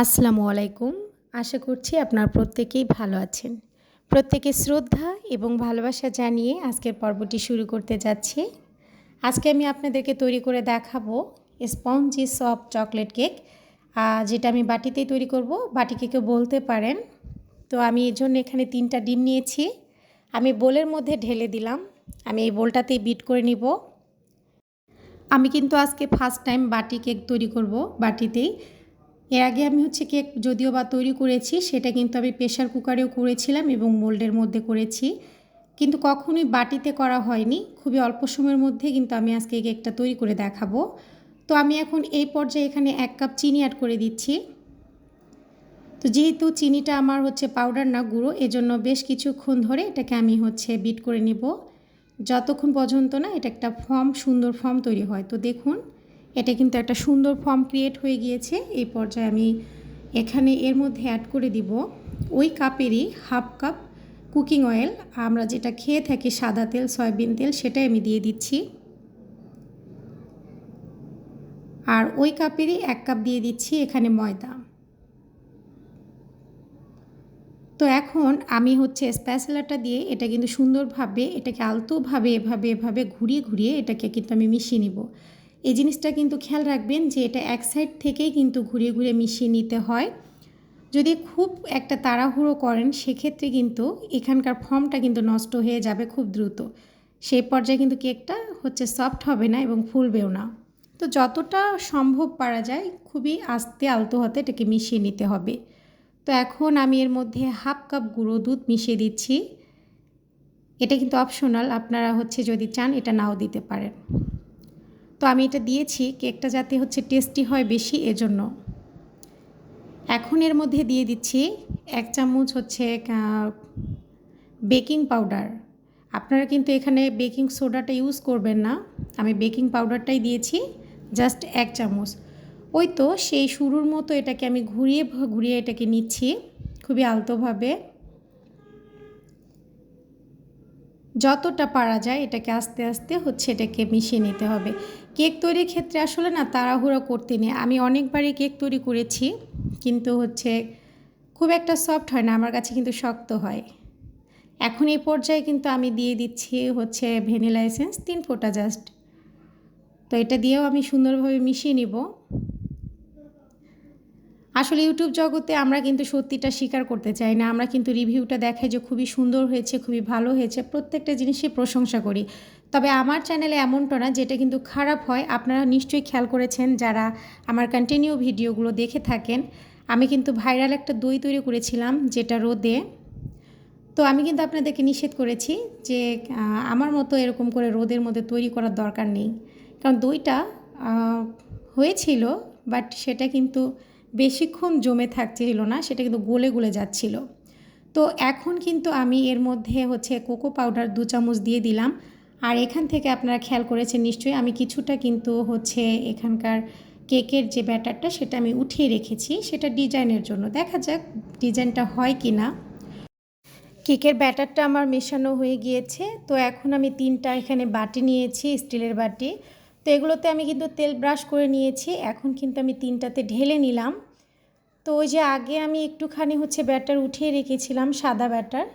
আসসালামু আলাইকুম। আশা করছি আপনার প্রত্যেকেই ভালো আছেন। প্রত্যেকে শ্রদ্ধা এবং ভালোবাসা জানিয়ে আজকের পর্বটি শুরু করতে যাচ্ছি। আজকে আমি আপনাদেরকে তৈরি করে দেখাবো স্পঞ্জি সফট চকলেট কেক। যেটা আমি বাটিতেই তৈরি করব। বাটি কেকেও বলতে পারেন। তো আমি এর জন্য এখানে তিনটা ডিম নিয়েছি। আমি বোলের মধ্যে ঢেলে দিলাম। আমি এই বোলটাতেই বিট করে নিব। আমি কিন্তু আজকে ফার্স্ট টাইম বাটি কেক তৈরি করব বাটিতেই। এর আগে আমি হচ্ছে কেক যদিও বা তৈরি করেছি, সেটা কিন্তু আমি প্রেশার কুকারেও করেছিলাম এবং মোল্ডের মধ্যে করেছি। কিন্তু কখনোই বাটিতে করা হয়নি। খুবই অল্প সময়ের মধ্যে কিন্তু আমি আজকে কেকটা তৈরি করে দেখাবো। তো আমি এখন এই পর্যায়ে এখানে এক কাপ চিনি অ্যাড করে দিচ্ছি। তো যেহেতু চিনিটা আমার হচ্ছে পাউডার না গুঁড়ো, এজন্য বেশ কিছুক্ষণ ধরে এটাকে আমি হচ্ছে বিট করে নিব। যতক্ষণ পর্যন্ত না এটা একটা ফর্ম সুন্দর ফর্ম তৈরি হয়। তো দেখুন এটা কিন্তু একটা সুন্দর ফর্ম ক্রিয়েট হয়ে গিয়েছে। এই পর্যায়ে আমি এখানে এর মধ্যে অ্যাড করে দিব ওই কাপেরই হাফ কাপ কুকিং অয়েল আমরা যেটা খেয়ে থাকি সাদা তেল, সয়াবিন তেল, সেটাই আমি দিয়ে দিচ্ছি। আর ওই কাপেরই এক কাপ দিয়ে দিচ্ছি এখানে ময়দা। তো এখন আমি হচ্ছে স্প্যাসেলাটা দিয়ে এটা কিন্তু সুন্দরভাবে, এটাকে আলতোভাবে, এভাবে এভাবে ঘুরিয়ে ঘুরিয়ে এটাকে কিন্তু আমি মিশিয়ে নিব। এই জিনিসটা কিন্তু খেয়াল রাখবেন যে এটা এক সাইড থেকেই কিন্তু ঘুরিয়ে ঘুরে মিশিয়ে নিতে হয়। যদি খুব একটা তাড়াহুড়ো করেন, সেক্ষেত্রে কিন্তু এখানকার ফর্মটা কিন্তু নষ্ট হয়ে যাবে খুব দ্রুত। সেই পর্যায়ে কিন্তু কেকটা হচ্ছে সফট হবে না এবং ফুলবেও না। তো যতটা সম্ভব পারা যায়, খুবই আস্তে আলতো হাতে এটাকে মিশিয়ে নিতে হবে। তো এখন আমি এর মধ্যে হাফ কাপ গুঁড়ো দুধ মিশিয়ে দিচ্ছি। এটা কিন্তু অপশনাল, আপনারা হচ্ছে যদি চান এটা নাও দিতে পারেন। তো আমি এটা দিয়েছি, কেকটা যাতে হচ্ছে টেস্টি হয় বেশি, এজন্য। এখন এর মধ্যে দিয়ে দিচ্ছি এক চামচ হচ্ছে বেকিং পাউডার। আপনারা কিন্তু এখানে বেকিং সোডাটা ইউজ করবেন না। আমি বেকিং পাউডারটাই দিয়েছি জাস্ট এক চামচ। ওই তো সেই শুরুর মতো এটাকে আমি ঘুরিয়ে ঘুরিয়ে এটাকে নিচ্ছি খুবই আলতোভাবে। যতটা পারা যায় এটাকে আস্তে আস্তে হচ্ছে এটাকে মিশিয়ে নিতে হবে। কেক তৈরির ক্ষেত্রে আসলে না তাড়াহুড়ো করতে নেই। আমি অনেকবারই কেক তৈরি করেছি, কিন্তু হচ্ছে খুব একটা সফট হয় না, আমার কাছে কিন্তু শক্ত হয়। এখন এই পর্যায়ে কিন্তু আমি দিয়ে দিচ্ছি হচ্ছে ভ্যানিলা এসেন্স, তিন ফোঁটা জাস্ট। তো এটা দিয়েও আমি সুন্দরভাবে মিশিয়ে নিব। আসলে ইউটিউব জগতে আমরা কিন্তু সত্যিটা স্বীকার করতে চাই না। আমরা কিন্তু রিভিউটা দেখাই যে খুবই সুন্দর হয়েছে, খুবই ভালো হয়েছে, প্রত্যেকটা জিনিসই প্রশংসা করি। তবে আমার চ্যানেলে এমনটা না যেটা কিন্তু খারাপ হয়। আপনারা নিশ্চয়ই খেয়াল করেছেন যারা আমার কন্টিনিউ ভিডিওগুলো দেখে থাকেন, আমি কিন্তু ভাইরাল একটা দই তৈরি করেছিলাম যেটা রোদে। তো আমি কিন্তু আপনাদেরকে নিষেধ করেছি যে আমার মতো এরকম করে রোদের মধ্যে তৈরি করার দরকার নেই। কারণ দইটা হয়েছিল বাট সেটা কিন্তু বেশিক্ষণ জমে থাকছিল না, সেটা কিন্তু গলে গলে যাচ্ছিল। তো এখন কিন্তু আমি এর মধ্যে হচ্ছে কোকো পাউডার দু চামচ দিয়ে দিলাম। আর এখান থেকে আপনারা খেয়াল করেছেন নিশ্চয়ই, আমি কিছুটা কিন্তু হচ্ছে এখানকার কেকের যে ব্যাটারটা, সেটা আমি উঠিয়ে রেখেছি, সেটা ডিজাইনের জন্য। দেখা যাক ডিজাইনটা হয় কি না কেকের ব্যাটারটা আমার মেশানো হয়ে গিয়েছে, তো এখন আমি তিনটা এখানে বাটি নিয়েছি, স্টিলের বাটি। তো এগুলোতে আমি কিন্তু তেল ব্রাশ করে নিয়েছি। এখন কিন্তু আমি তিনটাতে ঢেলে নিলাম। তো ওই যে আগে আমি একটুখানি হচ্ছে ব্যাটার উঠিয়ে রেখেছিলাম, সাদা ব্যাটার।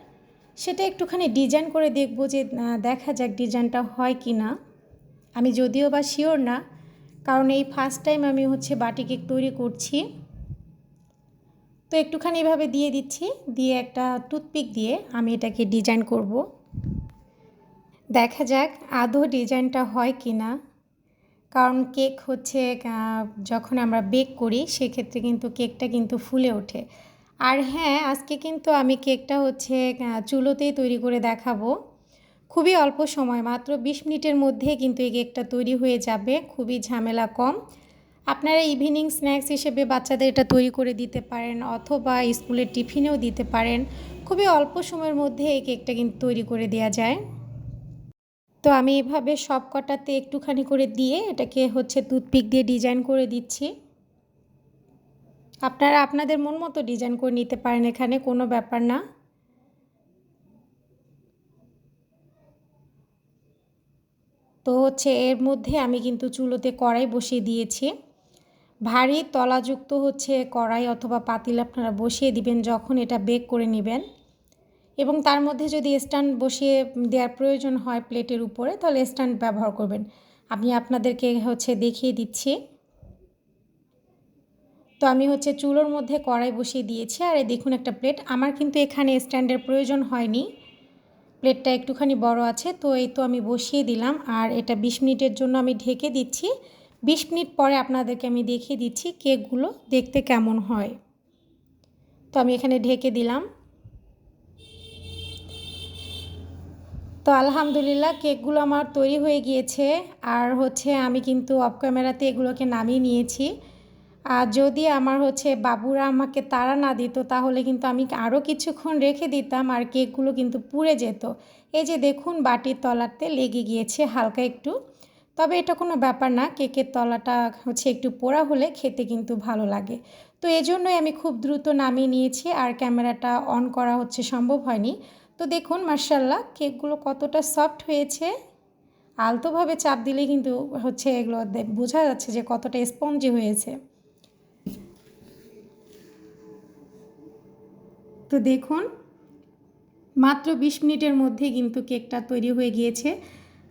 সেটা একটুখানি ডিজাইন করে দেখব যে দেখা যাক ডিজাইনটা হয় কি না। আমি যদিও বা শিওর না, কারণ এই ফার্স্ট টাইম আমি হচ্ছে বাটি কেক তৈরি করছি। তো একটুখানি এভাবে দিয়ে দিচ্ছি, দিয়ে একটা টুথপিক দিয়ে আমি এটাকে ডিজাইন করব। দেখা যাক আদৌ ডিজাইনটা হয় কি না। কারণ কেক হচ্ছে যখন আমরা বেক করি, সেক্ষেত্রে কিন্তু কেকটা কিন্তু ফুলে ওঠে। আর হ্যাঁ আজকে কিন্তু আমি কেকটা হচ্ছে চুলোতেই তৈরি করে দেখাবো। খুবই অল্প সময়, মাত্র বিশ মিনিটের মধ্যে কিন্তু এই কেকটা তৈরি হয়ে যাবে, খুবই ঝামেলা কম। আপনারা ইভিনিং স্ন্যাক্স হিসেবে বাচ্চাদের এটা তৈরি করে দিতে পারেন, অথবা স্কুলের টিফিনেও দিতে পারেন। খুবই অল্প সময়ের মধ্যে এই কেকটা কিন্তু তৈরি করে দেওয়া যায়। তো আমি এভাবে সব কটাতে একটুখানি করে দিয়ে এটাকে হচ্ছে টুথপিক দিয়ে ডিজাইন করে দিচ্ছি। আপনারা আপনাদের মন মতো ডিজাইন করে নিতে পারেন এখানে, কোনো ব্যাপার না। তো হচ্ছে এর মধ্যে আমি কিন্তু চুলোতে কড়াই বসিয়ে দিয়েছি। ভারী তলাযুক্ত হচ্ছে কড়াই অথবা পাতিল আপনারা বসিয়ে দিবেন যখন এটা বেক করে নেবেন। এবং তার মধ্যে যদি স্ট্যান্ড বসিয়ে দেওয়ার প্রয়োজন হয় প্লেটের উপরে, তাহলে স্ট্যান্ড ব্যবহার করবেন। আমি আপনাদেরকে হচ্ছে দেখিয়ে দিচ্ছি। তো আমি হচ্ছে চুলোর মধ্যে কড়াই বসিয়ে দিয়েছি। আর এই দেখুন একটা প্লেট। আমার কিন্তু এখানে স্ট্যান্ডের প্রয়োজন হয়নি। প্লেটটা একটুখানি বড় আছে, তো এই তো আমি বসিয়ে দিলাম। আর এটা বিশ মিনিটের জন্য আমি ঢেকে দিচ্ছি। বিশ মিনিট পরে আপনাদেরকে আমি দেখিয়ে দিচ্ছি কেকগুলো দেখতে কেমন হয়। তো আমি এখানে ঢেকে দিলাম। তো আলহামদুলিল্লাহ কেকগুলো আমার তৈরি হয়ে গিয়েছে। আর হচ্ছে আমি কিন্তু অফ ক্যামেরাতে এগুলোকে নামিয়ে নিয়েছি। আর যদি আমার হচ্ছে বাবুরা আমাকে তাড়া না দিত, তাহলে কিন্তু আমি আরও কিছুক্ষণ রেখে দিতাম আর কেকগুলো কিন্তু পুড়ে যেত। এই যে দেখুন, বাটির তলাতে লেগে গিয়েছে হালকা একটু। তবে এটা কোনো ব্যাপার না, কেকের তলাটা হচ্ছে একটু পোড়া হলে খেতে কিন্তু ভালো লাগে। তো এজন্যই আমি খুব দ্রুত নামিয়ে নিয়েছি আর ক্যামেরাটা অন করা হচ্ছে সম্ভব হয়নি। তো দেখুন মার্শাল্লাহ কেকগুলো কতটা সফট হয়েছে। আলতোভাবে চাপ দিলে কিন্তু হচ্ছে এগুলো বোঝা যাচ্ছে যে কতটা স্পঞ্জি হয়েছে। তো দেখুন, মাত্র বিশ মিনিটের মধ্যে কিন্তু কেকটা তৈরি হয়ে গিয়েছে।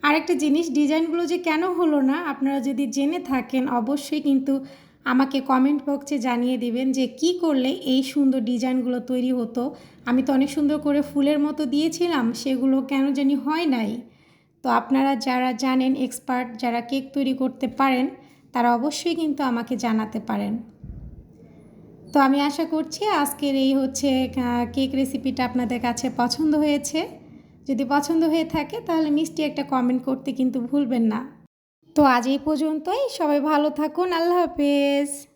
আরেকটা জিনিস, ডিজাইনগুলো যে কেন হলো না, আপনারা যদি জেনে থাকেন, অবশ্যই কিন্তু আমাকে কমেন্ট বক্সে জানিয়ে দিবেন যে কি করলে এই সুন্দর ডিজাইনগুলো তৈরি হতো। আমি তো অনেক সুন্দর করে ফুলের মতো দিয়েছিলাম, সেগুলো কেন জানি হয় নাই। তো আপনারা যারা জানেন এক্সপার্ট যারা কেক তৈরি করতে পারেন, তারা অবশ্যই কিন্তু আমাকে জানাতে পারেন। তো আমি আশা করছি আজকের এই হচ্ছে কেক রেসিপিটা আপনাদের কাছে পছন্দ হয়েছে। যদি পছন্দ হয়ে থাকে, তাহলে মিষ্টি একটা কমেন্ট করতে কিন্তু ভুলবেন না। তো আজ এই পর্যন্তই। সবাই ভালো থাকুন। আল্লাহ হাফেজ।